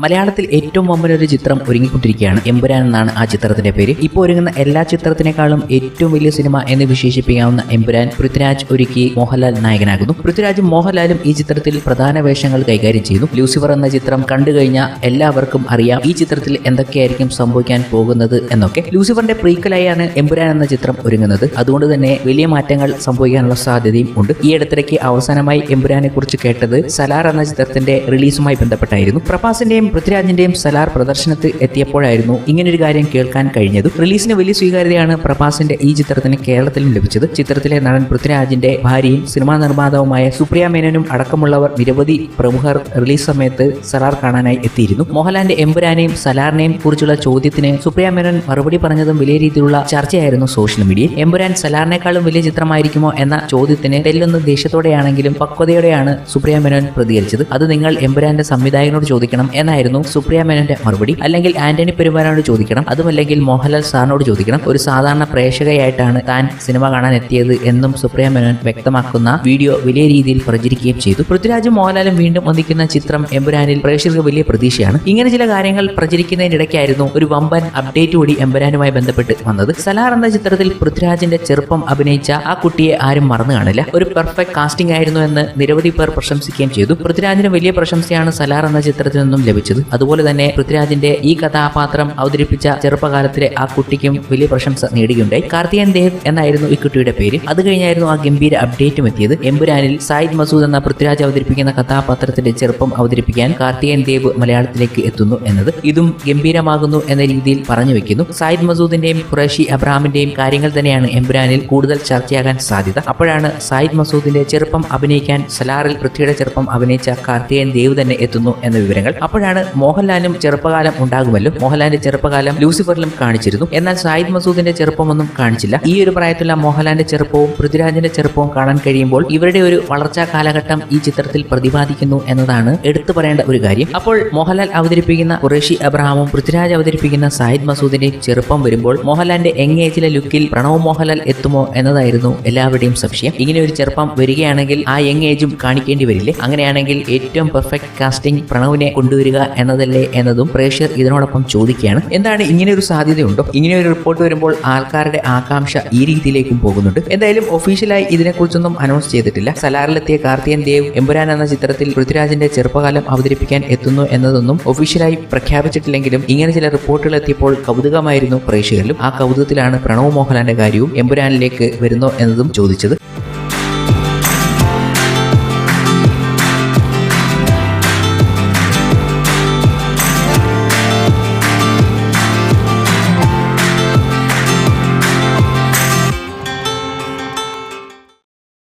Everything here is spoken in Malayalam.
മലയാളത്തിൽ ഏറ്റവും വമ്പനൊരു ചിത്രം ഒരുങ്ങിക്കൊണ്ടിരിക്കുകയാണ്. എമ്പുരാൻ എന്നാണ് ആ ചിത്രത്തിന്റെ പേര്. ഇപ്പോൾ ഒരുങ്ങുന്ന എല്ലാ ചിത്രത്തിനേക്കാളും ഏറ്റവും വലിയ സിനിമ എന്ന് വിശേഷിപ്പിക്കാവുന്ന എമ്പുരാൻ പൃഥ്വിരാജ് ഒരുക്കി മോഹൻലാൽ നായകനാകുന്നു. പൃഥ്വിരാജും മോഹൻലാലും ഈ ചിത്രത്തിൽ പ്രധാന വേഷങ്ങൾ കൈകാര്യം ചെയ്യുന്നു. ലൂസിഫർ എന്ന ചിത്രം കണ്ടു കഴിഞ്ഞാൽ എല്ലാവർക്കും അറിയാം ഈ ചിത്രത്തിൽ എന്തൊക്കെയായിരിക്കും സംഭവിക്കാൻ പോകുന്നത് എന്നൊക്കെ. ലൂസിഫറിന്റെ പ്രീക്കലായാണ് എമ്പുരാൻ എന്ന ചിത്രം ഒരുങ്ങുന്നത്. അതുകൊണ്ട് തന്നെ വലിയ മാറ്റങ്ങൾ സംഭവിക്കാനുള്ള സാധ്യതയും ഉണ്ട്. ഈ അടുത്തിടയ്ക്ക് അവസാനമായി എമ്പുരാനെ കുറിച്ച് കേട്ടത് സലാർ എന്ന ചിത്രത്തിന്റെ റിലീസുമായി ബന്ധപ്പെട്ടായിരുന്നു. പ്രഭാസിന്റെയും പൃഥ്വിരാജിന്റെയും സലാർ പ്രദർശനത്തിൽ എത്തിയപ്പോഴായിരുന്നു ഇങ്ങനൊരു കാര്യം കേൾക്കാൻ കഴിഞ്ഞത്. റിലീസിന് വലിയ സ്വീകാര്യതയാണ് പ്രഭാസിന്റെ ഈ ചിത്രത്തിന് കേരളത്തിലും ലഭിച്ചത്. ചിത്രത്തിലെ നടൻ പൃഥ്വിരാജിന്റെ ഭാര്യയും സിനിമാ നിർമ്മാതാവുമായ സുപ്രിയ മേനോനും അടക്കമുള്ളവർ നിരവധി പ്രമുഖർ റിലീസ് സമയത്ത് സലാർ കാണാനായി എത്തിയിരുന്നു. മോഹൻലാലിന്റെ എമ്പുരാനെയും സലാറിനെയും കുറിച്ചുള്ള ചോദ്യത്തിന് സുപ്രിയ മേനോൻ മറുപടി പറഞ്ഞതും വലിയ രീതിയിലുള്ള ചർച്ചയായിരുന്നു സോഷ്യൽ മീഡിയയിൽ. എമ്പുരാൻ സലാറിനേക്കാളും വലിയ ചിത്രമായിരിക്കുമോ എന്ന ചോദ്യത്തിന് തെല്ലൊന്ന് ദേഷ്യത്തോടെയാണെങ്കിലും പക്വതയോടെയാണ് സുപ്രിയ മേനോൻ പ്രതികരിച്ചത്. അത് നിങ്ങൾ എമ്പുരാന്റെ സംവിധായകനോട് ചോദിക്കണം എന്നായിരുന്നു സുപ്രിയ മേനോന്റെ മറുപടി. അല്ലെങ്കിൽ ആന്റണി പെരുമാനോട് ചോദിക്കണം. അതുമല്ലെങ്കിൽ മോഹൻലാൽ സാറിനോട് ചോദിക്കണം. ഒരു സാധാരണ പ്രേക്ഷകയായിട്ടാണ് താൻ സിനിമ കാണാൻ എത്തിയത് എന്നും സുപ്രിയ മേനോൻ വ്യക്തമാക്കുന്ന വീഡിയോ വലിയ രീതിയിൽ പ്രചരിക്കുകയും ചെയ്തു. പൃഥ്വിരാജും മോഹൻലാലും വീണ്ടും ഒന്നിക്കുന്ന ചിത്രം എമ്പുരാനിൽ പ്രേക്ഷകർക്ക് വലിയ പ്രതീക്ഷയാണ്. ഇങ്ങനെ ചില കാര്യങ്ങൾ പ്രചരിക്കുന്നതിനിടയ്ക്കായിരുന്നു ഒരു വമ്പൻ അപ്ഡേറ്റ് കൂടി എമ്പുരാനുമായി ബന്ധപ്പെട്ട് വന്നത്. സലാർ എന്ന ചിത്രത്തിൽ പൃഥ്വിരാജിന്റെ ചെറുപ്പം അഭിനയിച്ച ആ കുട്ടിയെ ആരും മറന്നു കാണില്ല. ഒരു പെർഫെക്റ്റ് കാസ്റ്റിംഗ് ആയിരുന്നു എന്ന് നിരവധി പേർ പ്രശംസിക്കുകയും ചെയ്തു. പൃഥ്വിരാജിന് വലിയ പ്രശംസയാണ് സലാർ എന്ന ചിത്രത്തിൽ നിന്നും ലഭിച്ചത്. അതുപോലെ തന്നെ പൃഥ്വിരാജിന്റെ ഈ കഥാപാത്രം അവതരിപ്പിച്ച ചെറുപ്പകാലത്തിലെ ആ കുട്ടിക്കും വലിയ പ്രശംസ നേടുകയുണ്ടായി. കാർത്തികൻ ദേവ് എന്നായിരുന്നു ഈ കുട്ടിയുടെ പേര്. അത് കഴിഞ്ഞായിരുന്നു ആ ഗംഭീര അപ്ഡേറ്റും എത്തിയത്. എമ്പുരാനിൽ സായിദ് മസൂദ് എന്ന പൃഥ്വിരാജ് അവതരിപ്പിക്കുന്ന കഥാപാത്രത്തിന്റെ ചെറുപ്പം അവതരിപ്പിക്കാൻ കാർത്തികൻ ദേവ് മലയാളത്തിലേക്ക് എത്തുന്നു എന്നത് ഇതും ഗംഭീരമാകുന്നു എന്ന രീതിയിൽ പറഞ്ഞു വെക്കുന്നു. സായിദ് മസൂദിന്റെയും ഖുറേഷി അബ്രാമിന്റെയും കാര്യങ്ങൾ തന്നെയാണ് എമ്പുരാനിൽ കൂടുതൽ ചർച്ചയാകാൻ സാധ്യത. അപ്പോഴാണ് സായിദ് മസൂദിന്റെ ചെറുപ്പം അഭിനയിക്കാൻ സലാറിൽ പൃഥ്വിയുടെ ചെറുപ്പം അഭിനയിച്ച കാർത്തികൻ ദേവ് തന്നെ എത്തുന്നു എന്ന വിവരങ്ങൾ. അപ്പോഴാണ് മോഹൻലാലും ചെറുപ്പകാലം ഉണ്ടാകുമല്ലോ. മോഹൻലാലിന്റെ ചെറുപ്പകാലം ലൂസിഫറിലും കാണിച്ചിരുന്നു. എന്നാൽ സായിദ് മസൂദിന്റെ ചെറുപ്പമൊന്നും കാണിച്ചില്ല. ഈ ഒരു പ്രായത്തിലുള്ള മോഹൻലാലിന്റെ ചെറുപ്പവും പൃഥ്വിരാജിന്റെ ചെറുപ്പവും കാണാൻ കഴിയുമ്പോൾ ഇവരുടെ ഒരു വളർച്ചാ കാലഘട്ടം ഈ ചിത്രത്തിൽ പ്രതിപാദിക്കുന്നു എന്നതാണ് എടുത്തു പറയേണ്ട ഒരു കാര്യം. അപ്പോൾ മോഹൻലാൽ അവതരിപ്പിക്കുന്ന ഖുറേഷി അബ്രഹാമും പൃഥ്വിരാജ് അവതരിപ്പിക്കുന്ന സായിദ് മസൂദിന്റെ ചെറുപ്പം വരുമ്പോൾ മോഹൻലാലിന്റെ യങ് ഏജിലെ ലുക്കിൽ പ്രണവ് മോഹൻലാൽ എത്തുമോ എന്നതായിരുന്നു എല്ലാവരുടെയും സംശയം. ഇങ്ങനെ ഒരു ചെറുപ്പം വരികയാണെങ്കിൽ ആ യങ് ഏജും കാണിക്കേണ്ടി വരില്ലേ? അങ്ങനെയാണെങ്കിൽ ഏറ്റവും പെർഫെക്റ്റ് കാസ്റ്റിംഗ് പ്രണവിനെ കൊണ്ടുവരിക എന്നതല്ലേ എന്നതും പ്രേക്ഷകർ ഇതിനോടൊപ്പം ചോദിക്കുകയാണ്. എന്താണ് ഇങ്ങനെ ഒരു സാധ്യതയുണ്ടോ? ഇങ്ങനെ ഒരു റിപ്പോർട്ട് വരുമ്പോൾ ആൾക്കാരുടെ ആകാംക്ഷ ഈ രീതിയിലേക്കും പോകുന്നുണ്ട്. എന്തായാലും ഒഫീഷ്യലായി ഇതിനെക്കുറിച്ചൊന്നും അനൗൺസ് ചെയ്തിട്ടില്ല. സലാറിലെത്തിയ കാർത്തിയൻ ദേവ് എമ്പുരാൻ എന്ന ചിത്രത്തിൽ പൃഥ്വിരാജിന്റെ ചെറുപ്പകാലം അവതരിപ്പിക്കാൻ എത്തുന്നു എന്നതൊന്നും ഒഫീഷ്യലായി പ്രഖ്യാപിച്ചിട്ടില്ലെങ്കിലും ഇങ്ങനെ ചില റിപ്പോർട്ടുകൾ എത്തിയപ്പോൾ കൗതുകമായിരുന്നു പ്രേക്ഷകരിലും. ആ കൗതുകത്തിലാണ് പ്രണവ് മോഹൻലാലിന്റെ കാര്യവും എമ്പുരാനിലേക്ക് വരുന്നോ എന്നതും ചോദിച്ചത്.